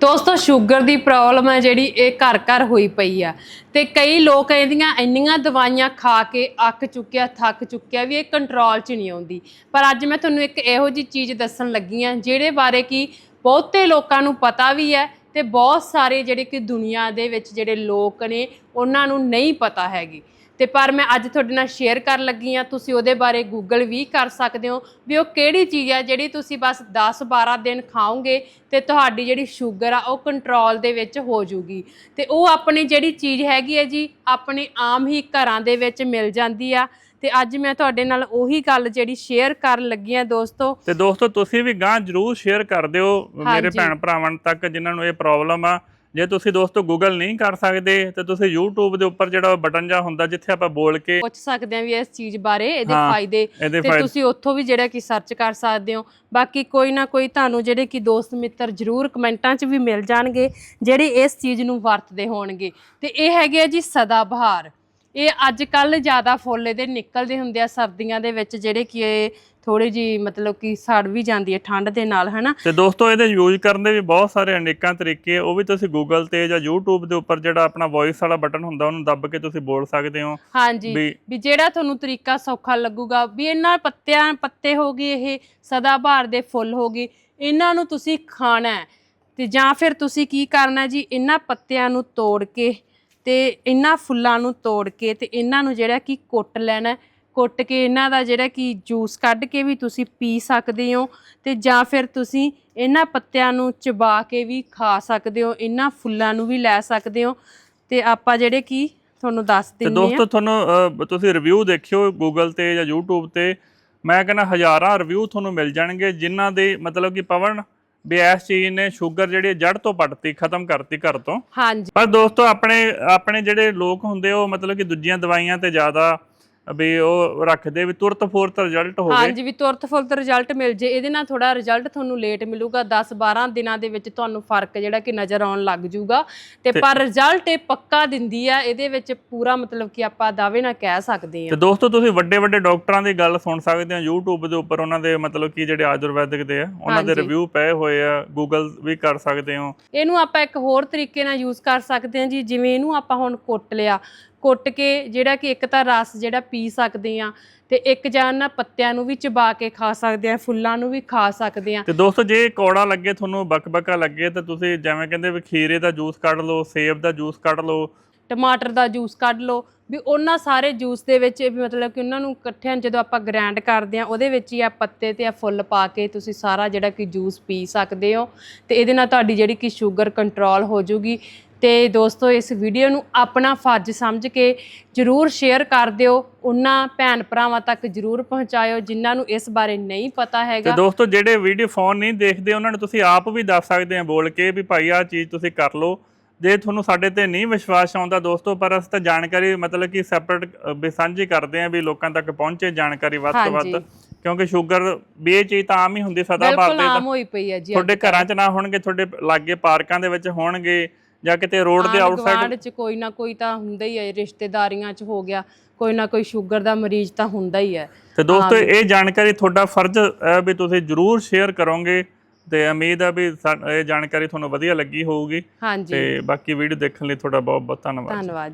ਦੋਸਤੋ ਸ਼ੂਗਰ ਦੀ ਪ੍ਰੋਬਲਮ ਹੈ ਜਿਹੜੀ ਇਹ ਘਰ ਘਰ ਹੋਈ ਪਈ ਆ। ਤੇ ਕਈ ਲੋਕ ਇਹਦੀਆਂ ਇੰਨੀਆਂ ਦਵਾਈਆਂ ਖਾ ਕੇ ਅੱਕ ਚੁੱਕਿਆ, ਥੱਕ ਚੁੱਕਿਆ ਵੀ ਇਹ ਕੰਟਰੋਲ 'ਚ ਨਹੀਂ ਆਉਂਦੀ। ਪਰ ਅੱਜ ਮੈਂ ਤੁਹਾਨੂੰ ਇੱਕ ਇਹੋ ਜੀ ਚੀਜ਼ ਦੱਸਣ ਲੱਗੀ ਆ ਜਿਹੜੇ ਬਾਰੇ ਕਿ ਬਹੁਤੇ ਲੋਕਾਂ ਨੂੰ ਪਤਾ ਵੀ ਹੈ ਤੇ ਬਹੁਤ ਸਾਰੇ ਜਿਹੜੇ ਕਿ ਦੁਨੀਆ ਦੇ ਵਿੱਚ ਜਿਹੜੇ ਲੋਕ ਨੇ, ਉਹਨਾਂ ਨੂੰ ਨਹੀਂ ਪਤਾ ਹੈਗੀ। ਤੇ ਪਰ ਮੈਂ ਅੱਜ ਤੁਹਾਡੇ ਨਾਲ ਸ਼ੇਅਰ ਕਰਨ ਲੱਗੀ ਆ ਤੁਸੀਂ ਉਹਦੇ ਬਾਰੇ ਗੂਗਲ ਵੀ ਕਰ ਸਕਦੇ ਹੋ ਵੀ ਉਹ ਕਿਹੜੀ ਚੀਜ਼ ਹੈ ਜਿਹੜੀ ਤੁਸੀਂ ਬਸ 10-12 ਦਿਨ ਖਾਓਗੇ ਤੇ ਤੁਹਾਡੀ ਜਿਹੜੀ ਸ਼ੂਗਰ ਆ ਉਹ ਕੰਟਰੋਲ ਦੇ ਵਿੱਚ ਹੋ ਜੂਗੀ। ਤੇ ਉਹ ਆਪਣੀ ਜਿਹੜੀ ਚੀਜ਼ ਹੈਗੀ ਹੈ ਜੀ ਆਪਣੇ ਆਮ ਹੀ ਘਰਾਂ ਦੇ ਵਿੱਚ ਮਿਲ ਜਾਂਦੀ ਆ। ਤੇ ਅੱਜ ਮੈਂ ਤੁਹਾਡੇ ਨਾਲ ਉਹੀ ਗੱਲ ਜਿਹੜੀ ਸ਼ੇਅਰ ਕਰਨ ਲੱਗੀ ਆ ਦੋਸਤੋ। ਤੇ ਦੋਸਤੋ ਤੁਸੀਂ ਵੀ ਗਾਂ ਜਰੂਰ ਸ਼ੇਅਰ ਕਰ ਦਿਓ ਮੇਰੇ। ਭੈਣ ਭਰਾਵਾਂ ਤੱਕ ਜਿਨ੍ਹਾਂ ਨੂੰ ਇਹ ਪ੍ਰੋਬਲਮ ਆ। ਜੇ ਤੁਸੀਂ ਦੋਸਤੋ ਗੂਗਲ ਨਹੀਂ ਕਰ ਸਕਦੇ ਤੇ ਤੁਸੀਂ YouTube ਦੇ ਉੱਪਰ ਜਿਹੜਾ ਬਟਨ ਜਾ ਹੁੰਦਾ ਜਿੱਥੇ ਆਪਾਂ ਬੋਲ ਕੇ ਪੁੱਛ ਸਕਦੇ ਆ ਵੀ ਇਸ ਚੀਜ਼ ਬਾਰੇ ਇਹਦੇ ਹਾਂ, ਫਾਇਦੇ। ਇਹਦੇ ਤੇ ਫਾਇਦੇ। ਤੁਸੀਂ ਉੱਥੋਂ ਵੀ ਜਿਹੜਾ ਕਿ ਸਰਚ ਕਰ ਸਕਦੇ ਹੋ। ਬਾਕੀ ਕੋਈ ਨਾ ਕੋਈ ਤੁਹਾਨੂੰ ਜਿਹੜੇ ਕਿ ਦੋਸਤ ਮਿੱਤਰ ਜ਼ਰੂਰ ਕਮੈਂਟਾਂ 'ਚ ਵੀ ਮਿਲ ਜਾਣਗੇ ਜਿਹੜੇ ਇਸ ਚੀਜ਼ ਨੂੰ ਵਰਤਦੇ ਹੋਣਗੇ। ਤੇ ਇਹ ਹੈਗੇ ਆ ਜੀ ਸਦਾ ਬਹਾਰ। ਇਹ ਅੱਜ ਕੱਲ ਜ਼ਿਆਦਾ ਫੁੱਲ ਇਹਦੇ ਨਿਕਲਦੇ ਹੁੰਦੇ ਆ ਸਰਦੀਆਂ ਦੇ ਵਿੱਚ ਜਿਹੜੇ ਕਿ ਥੋੜੀ ਜੀ ਮਤਲਬ ਕਿ ਸੜ ਵੀ ਜਾਂਦੀ ਹੈ ਠੰਡ ਦੇ ਨਾਲ ਹਨਾ ਤੇ ਦੋਸਤੋ ਇਹਦੇ ਯੂਜ਼ ਕਰਨ ਦੇ ਵੀ ਬਹੁਤ ਸਾਰੇ ਅਨੇਕਾਂ ਤਰੀਕੇ। ਉਹ ਵੀ ਤੁਸੀਂ ਗੂਗਲ ਤੇ ਜਾਂ YouTube ਦੇ ਉੱਪਰ ਜਿਹੜਾ ਆਪਣਾ ਵੌਇਸ ਵਾਲਾ ਬਟਨ ਹੁੰਦਾ ਉਹਨੂੰ ਦੱਬ ਕੇ ਤੁਸੀਂ ਬੋਲ ਸਕਦੇ ਹੋ ਹਾਂਜੀ ਵੀ ਜਿਹੜਾ ਤੁਹਾਨੂੰ ਤਰੀਕਾ ਸੌਖਾ ਲੱਗੂਗਾ ਵੀ ਇਹਨਾਂ ਪੱਤਿਆਂ ਪੱਤੇ ਹੋ ਗਏ ਇਹ ਸਦਾ ਬਹਾਰ ਦੇ ਫੁੱਲ ਹੋ ਗਏ ਇਹਨਾਂ ਨੂੰ ਤੁਸੀਂ ਖਾਣਾ ਤੇ ਜਾਂ ਫਿਰ ਤੁਸੀਂ ਕੀ ਕਰਨਾ ਜੀ ਇਹਨਾਂ ਪੱਤਿਆਂ ਨੂੰ ਤੋੜ ਕੇ ਤੇ ਇਹਨਾਂ ਫੁੱਲਾਂ ਨੂੰ ਤੋੜ ਕੇ ਤੇ ਇਹਨਾਂ ਨੂੰ ਜਿਹੜਾ ਕਿ ਕੁੱਟ ਲੈਣਾ। ਕੁੱਟ ਕੇ ਇਹਨਾਂ ਦਾ ਜਿਹੜਾ ਕਿ ਜੂਸ ਕੱਢ ਕੇ ਵੀ ਤੁਸੀਂ ਪੀ ਸਕਦੇ ਹੋ ਤੇ ਜਾਂ ਫਿਰ ਤੁਸੀਂ ਇਹਨਾਂ ਪੱਤਿਆਂ ਨੂੰ ਚਬਾ ਕੇ ਵੀ ਖਾ ਸਕਦੇ ਹੋ ਇਹਨਾਂ ਫੁੱਲਾਂ ਨੂੰ ਵੀ ਲੈ ਸਕਦੇ ਹੋ ਤੇ ਆਪਾਂ ਜਿਹੜੇ ਕਿ ਤੁਹਾਨੂੰ ਦੱਸ ਦਿੰਦੇ ਹਾਂ ਦੋਸਤੋ ਤੁਹਾਨੂੰ ਤੁਸੀਂ ਰਿਵਿਊ ਦੇਖਿਓ ਗੂਗਲ ਤੇ ਜਾਂ YouTube ਤੇ ਮੈਂ ਕਹਿੰਦਾ ਹਜ਼ਾਰਾਂ ਰਿਵਿਊ ਤੁਹਾਨੂੰ ਮਿਲ ਜਾਣਗੇ ਜਿਨ੍ਹਾਂ ਦੇ ਮਤਲਬ ਕਿ ਪਵਨ ਵੀ ਇਸ ਚੀਜ਼ ਨੇ ਸ਼ੂਗਰ ਜਿਹੜੀ ਜੜ ਤੋਂ ਪੱਟਤੀ ਖਤਮ ਕਰਤੀ ਘਰ ਤੋਂ। ਹਾਂਜੀ। ਪਰ ਦੋਸਤੋ ਆਪਣੇ ਆਪਣੇ ਜਿਹੜੇ ਲੋਕ ਹੁੰਦੇ ਉਹ ਮਤਲਬ ਕਿ ਦੂਜੀਆਂ ਦਵਾਈਆਂ ਤੇ ਜ਼ਿਆਦਾ ਵੀ ਉਹ ਰੱਖਦੇ ਵੀ ਤੁਰਤ ਫੁਰਤ ਰਿਜ਼ਲਟ ਹੋਵੇ। ਹਾਂਜੀ ਵੀ ਤੁਰਤ ਫੁਰਤ ਰਿਜ਼ਲਟ ਮਿਲ ਜੇ ਇਹਦੇ ਨਾਲ ਥੋੜਾ ਰਿਜ਼ਲਟ ਤੁਹਾਨੂੰ ਲੇਟ ਮਿਲੂਗਾ 10 12 ਦਿਨਾਂ ਦੇ ਵਿੱਚ ਤੁਹਾਨੂੰ ਫ਼ਰਕ ਜਿਹੜਾ ਕਿ ਨਜ਼ਰ ਆਉਣ ਲੱਗ ਜਾਊਗਾ ਤੇ ਪਰ ਰਿਜ਼ਲਟ ਇਹ ਪੱਕਾ ਦਿੰਦੀ ਆ ਇਹਦੇ ਵਿੱਚ ਪੂਰਾ ਮਤਲਬ ਕਿ ਆਪਾਂ ਦਾਅਵੇ ਨਾਲ ਕਹਿ ਸਕਦੇ ਤੇ ਆ ਦੋਸਤੋ ਤੁਸੀਂ ਵੱਡੇ ਵੱਡੇ ਡਾਕਟਰਾਂ ਦੀ ਗੱਲ ਸੁਣ ਸਕਦੇ ਹੋ YouTube ਦੇ ਉੱਪਰ ਉਹਨਾਂ ਦੇ ਮਤਲਬ ਕਿ ਜਿਹੜੇ ਆਯੁਰਵੈਦਿਕ ਦੇ ਆ ਉਹਨਾਂ ਦੇ। ਰਿਵਿਊ ਪਏ ਹੋਏ ਆ Google ਵੀ ਕਰ ਸਕਦੇ ਹੋ। ਇਹਨੂੰ ਆਪਾਂ ਇੱਕ ਹੋਰ ਤਰੀਕੇ ਨਾਲ ਯੂਜ਼ ਕਰ ਸਕਦੇ ਹਾਂ ਜੀ ਜਿਵੇਂ ਇਹਨੂੰ ਆਪਾਂ ਹੁਣ ਕੁੱਟ ਲਿਆ। ਕੁੱਟ ਕੇ ਜਿਹੜਾ ਕਿ ਇੱਕ ਤਾਂ ਰਸ ਜਿਹੜਾ ਪੀ ਸਕਦੇ ਆ ਤੇ ਇੱਕ ਜਾਂ ਨਾ ਪੱਤਿਆਂ ਨੂੰ ਵੀ ਚਬਾ ਕੇ ਖਾ ਸਕਦੇ ਆ ਫੁੱਲਾਂ ਨੂੰ ਵੀ ਖਾ ਸਕਦੇ ਆ। ਤੇ ਦੋਸਤੋ ਜੇ ਕੌੜਾ ਲੱਗੇ ਤੁਹਾਨੂੰ ਬਕਬਕਾ ਲੱਗੇ ਤਾਂ ਤੁਸੀਂ ਜਿਵੇਂ ਕਹਿੰਦੇ ਵੀ ਖੀਰੇ ਦਾ ਜੂਸ ਕੱਢ ਲਓ ਸੇਬ ਦਾ ਜੂਸ ਕੱਢ ਲਓ। ਟਮਾਟਰ ਦਾ ਜੂਸ ਕੱਢ ਲਓ। ਵੀ ਉਹਨਾਂ ਸਾਰੇ ਜੂਸ ਦੇ ਵਿੱਚ ਵੀ ਮਤਲਬ ਕਿ ਉਹਨਾਂ ਨੂੰ ਇਕੱਠਿਆਂ ਜਦੋਂ ਆਪਾਂ ਗ੍ਰਾਈਂਡ ਕਰਦੇ ਆ ਉਹਦੇ ਵਿੱਚ ਹੀ ਆ ਪੱਤੇ ਤੇ ਆ ਫੁੱਲ ਪਾ ਕੇ ਤੁਸੀਂ ਸਾਰਾ ਜਿਹੜਾ ਕਿ ਜੂਸ ਪੀ ਸਕਦੇ ਹੋ। ਤੇ ਇਹਦੇ ਨਾਲ ਤੁਹਾਡੀ ਜਿਹੜੀ ਕਿ ਸ਼ੂਗਰ ਕੰਟਰੋਲ ਹੋ ਜਾਊਗੀ ਤੇ ਦੋਸਤੋ ਇਸ ਵੀਡੀਓ ਨੂੰ ਆਪਣਾ ਫਰਜ਼ ਸਮਝ ਕੇ ਜਰੂਰ ਸ਼ੇਅਰ ਕਰ ਦਿਓ। ਉਹਨਾਂ ਭੈਣ ਭਰਾਵਾਂ ਤੱਕ ਜਰੂਰ ਪਹੁੰਚਾਇਓ ਜਿਨ੍ਹਾਂ ਨੂੰ ਇਸ ਬਾਰੇ ਨਹੀਂ ਪਤਾ ਤੇ ਹੈਗਾ। ਦੋਸਤੋ ਜਿਹੜੇ ਵੀਡੀਓ ਫੋਨ ਨਹੀਂ ਦੇਖਦੇ ਉਹਨਾਂ ਨੂੰ ਤੁਸੀਂ ਆਪ ਵੀ ਦੱਸ ਸਕਦੇ ਆ ਬੋਲ ਕੇ ਵੀ ਭਾਈ ਆਹ ਚੀਜ਼ ਤੁਸੀਂ ਕਰ ਲਓ। ਜੇ ਤੁਹਾਨੂੰ ਸਾਡੇ ਤੇ ਨਹੀਂ ਵਿਸ਼ਵਾਸ ਆਉਂਦਾ ਦੋਸਤੋ ਪਰ ਅਸੀਂ ਤਾਂ ਜਾਣਕਾਰੀ ਮਤਲਬ ਕਿ ਸੈਪਰੇਟ ਵੀ ਸਾਂਝੀ ਕਰਦੇ ਆ ਵੀ ਲੋਕਾਂ ਤੱਕ ਪਹੁੰਚੇ ਜਾਣਕਾਰੀ ਵੱਧ ਤੋਂ। ਵੱਧ। ਕਿਉਂਕਿ ਸ਼ੂਗਰ ਵੀ ਇਹ ਚੀਜ਼ ਤਾਂ ਆਮ ਹੀ ਹੁੰਦੀ ਸਦਾ ਬਿਲਕੁਲ ਭਾਰਤੇ ਆਮ ਹੋਈ ਪਈ ਹੈ ਜੀ ਤੁਹਾਡੇ ਘਰਾਂ 'ਚ ਨਾ ਹੋਣਗੇ ਤੁਹਾਡੇ ਲਾਗੇ ਪਾਰਕਾਂ ਦੇ ਵਿੱਚ ਹੋਣਗੇ ਜਾਂ ਕਿਤੇ ਰੋਡ ਦੇ ਆਊਟਸਾਈਡ ਚ ਕੋਈ ਨਾ ਕੋਈ ਤਾਂ ਹੁੰਦਾ ਹੀ ਹੈ ਰਿਸ਼ਤੇਦਾਰੀਆਂ ਚ ਹੋ ਗਿਆ ਕੋਈ ਨਾ ਕੋਈ ਸ਼ੂਗਰ ਦਾ ਮਰੀਜ਼ ਤਾਂ ਹੁੰਦਾ ਹੀ ਹੈ। ਤੇ ਦੋਸਤੋ ਇਹ ਜਾਣਕਾਰੀ ਤੁਹਾਡਾ ਫਰਜ਼ ਹੈ ਵੀ ਤੁਸੀਂ ਜਰੂਰ ਸ਼ੇਅਰ ਕਰੋਗੇ ਤੇ ਉਮੀਦ ਹੈ ਵੀ ਇਹ ਜਾਣਕਾਰੀ ਤੁਹਾਨੂੰ ਵਧੀਆ ਲੱਗੀ ਹੋਊਗੀ। ਤੇ ਬਾਕੀ ਵੀਡੀਓ ਦੇਖਣ ਲਈ ਤੁਹਾਡਾ ਬਹੁਤ ਬਹੁਤ ਧੰਨਵਾਦ ਧੰਨਵਾਦ